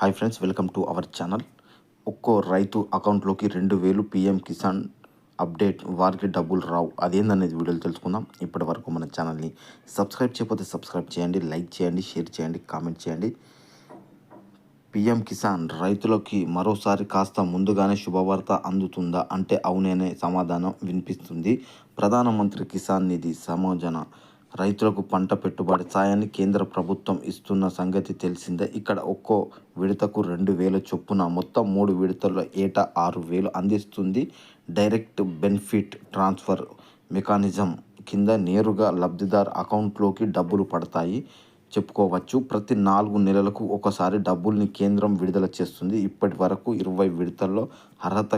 Hi friends welcome to our channel. ఒక్కో రైతు అకౌంట్లోకి రెండు వేలు పిఎం కిసాన్ అప్డేట్ వారికి డబ్బులు రావు. అదేందనేది వీడియోలు తెలుసుకుందాం. ఇప్పటి వరకు మన ఛానల్ని సబ్స్క్రైబ్ చేయకపోతే సబ్స్క్రైబ్ చేయండి లైక్ చేయండి షేర్ చేయండి కామెంట్ చేయండి. పిఎం కిసాన్ రైతులకి మరోసారి కాస్త ముందుగానే శుభవార్త అందుతుందా అంటే అవుననే సమాధానం వినిపిస్తుంది. ప్రధానమంత్రి కిసాన్ నిధి సమాజన రైతులకు పంట పెట్టుబడి సాయాన్ని కేంద్ర ప్రభుత్వం ఇస్తున్న సంగతి తెలిసిందే. ఇక్కడ ఒక్కో విడతకు రెండు వేల చొప్పున మొత్తం మూడు విడతల్లో ఏటా ఆరు వేలు అందిస్తుంది. డైరెక్ట్ బెనిఫిట్ ట్రాన్స్ఫర్ మెకానిజం కింద నేరుగా లబ్ధిదారు అకౌంట్లోకి డబ్బులు పడతాయి. చెప్పుకోవచ్చు ప్రతి నాలుగు నెలలకు ఒకసారి డబ్బుల్ని కేంద్రం విడుదల చేస్తుంది. ఇప్పటి వరకు ఇరవై విడతల్లో అర్హత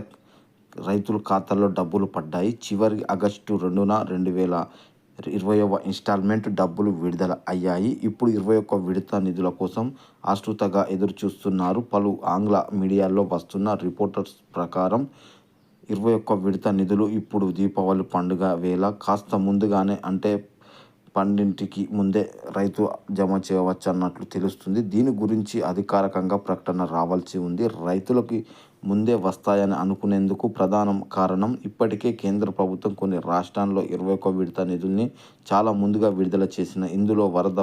రైతుల ఖాతాల్లో డబ్బులు పడ్డాయి. చివరి ఆగస్టు రెండున రెండు వేల ఇరవైవ ఇన్స్టాల్మెంట్ డబ్బులు విడుదల అయ్యాయి. ఇప్పుడు ఇరవై ఒక్క విడత నిధుల కోసం ఆశ్రుతగా ఎదురుచూస్తున్నారు పలు ఆంగ్ల మీడియాల్లో వస్తున్న రిపోర్టర్స్ ప్రకారం ఇరవై ఒక్క విడత నిధులు ఇప్పుడు దీపావళి పండుగ వేళ కాస్త ముందుగానే అంటే పన్నెండింటికి ముందే రైతు జమ చేయవచ్చు అన్నట్లు తెలుస్తుంది. దీని గురించి అధికారికంగా ప్రకటన రావాల్సి ఉంది. రైతులకి ముందే వస్తాయని అనుకునేందుకు ప్రధాన కారణం ఇప్పటికే కేంద్ర ప్రభుత్వం కొన్ని రాష్ట్రాల్లో ఇరవై ఒక్క విడత నిధుల్ని చాలా ముందుగా విడుదల చేసిన. ఇందులో వరద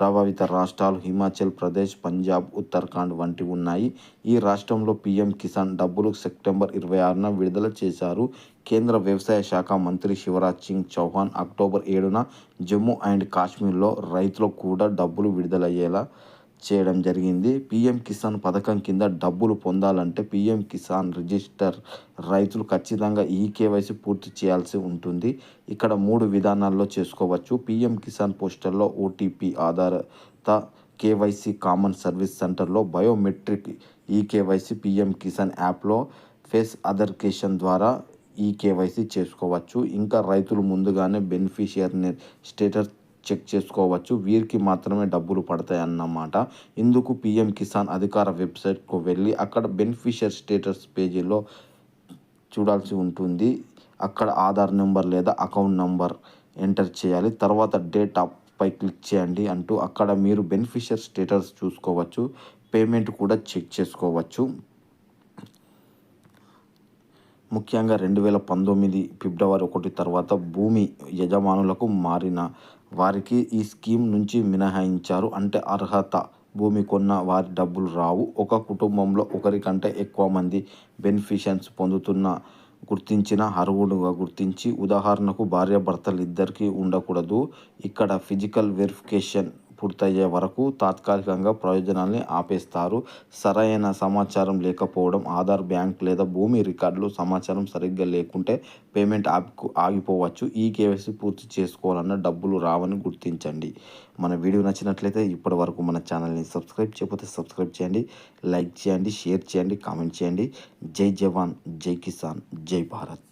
ప్రభావిత రాష్ట్రాలు హిమాచల్ ప్రదేశ్ పంజాబ్ ఉత్తరాఖండ్ వంటి ఉన్నాయి. ఈ రాష్ట్రంలో పీఎం కిసాన్ డబ్బులు సెప్టెంబర్ ఇరవై ఆరున విడుదల చేశారు. కేంద్ర వ్యవసాయ శాఖ మంత్రి శివరాజ్ సింగ్ చౌహాన్ అక్టోబర్ ఏడున జమ్మూ అండ్ కాశ్మీర్లో రైతులకు కూడా డబ్బులు విడుదలయ్యేలా చేయడం జరిగింది. పీఎం కిసాన్ పథకం కింద డబ్బులు పొందాలంటే పీఎం కిసాన్ రిజిస్టర్ రైతులు ఖచ్చితంగా ఈ కేవైసీ పూర్తి చేయాల్సి ఉంటుంది. ఇక్కడ మూడు విధానాల్లో చేసుకోవచ్చు. పీఎం కిసాన్ పోస్టర్లో ఓటీపీ ఆధారిత కేవైసీ కామన్ సర్వీస్ సెంటర్లో biometric e KYC PM Kisan యాప్లో ఫేస్ అథర్కేషన్ ద్వారా ఈ కేవైసీ చేసుకోవచ్చు. ఇంకా రైతులు ముందుగానే బెనిఫిషియర్ని స్టేటస్ చెక్ చేసుకోవచ్చు. వీరికి మాత్రమే డబ్బులు పడతాయి అన్నమాట ఇందుకు పిఎం కిసాన్ అధికార వెబ్సైట్కు వెళ్ళి అక్కడ బెనిఫిషియర్ స్టేటస్ పేజీలో చూడాల్సి ఉంటుంది. అక్కడ ఆధార్ నెంబర్ లేదా అకౌంట్ నెంబర్ ఎంటర్ చేయాలి. తర్వాత డేట్ పై క్లిక్ చేయండి అంటూ అక్కడ మీరు బెనిఫిషియర్ స్టేటస్ చూసుకోవచ్చు. పేమెంట్ కూడా చెక్ చేసుకోవచ్చు. ముఖ్యంగా రెండు వేల పంతొమ్మిది ఫిబ్రవరి ఒకటి తర్వాత భూమి యజమానులకు మారిన వారికి ఈ స్కీమ్ నుంచి మినహాయించారు. అంటే అర్హత భూమి కొన్న వారి డబ్బులు రావు. ఒక కుటుంబంలో ఒకరికంటే ఎక్కువ మంది బెనిఫిషన్స్ పొందుతున్న గుర్తించిన అర్హుడుగా గుర్తించి ఉదాహరణకు భార్యాభర్తలు ఇద్దరికీ ఉండకూడదు. ఇక్కడ ఫిజికల్ వెరిఫికేషన్ పూర్తయ్యే వరకు తాత్కాలికంగా ప్రయోజనాల్ని ఆపేస్తారు. సరైన సమాచారం లేకపోవడం ఆధార్ బ్యాంక్ లేదా భూమి రికార్డులు సమాచారం సరిగ్గా లేకుంటే పేమెంట్ ఆపి ఆగిపోవచ్చు. ఈ కేవైసీ పూర్తి చేసుకోవాలన్న డబ్బులు రావని గుర్తించండి. మన వీడియో నచ్చినట్లయితే ఇప్పటి వరకు మన ఛానల్ని సబ్స్క్రైబ్ చేయకపోతే సబ్స్క్రైబ్ చేయండి లైక్ చేయండి షేర్ చేయండి కామెంట్ చేయండి. జై జవాన్ జై కిసాన్ జై భారత్.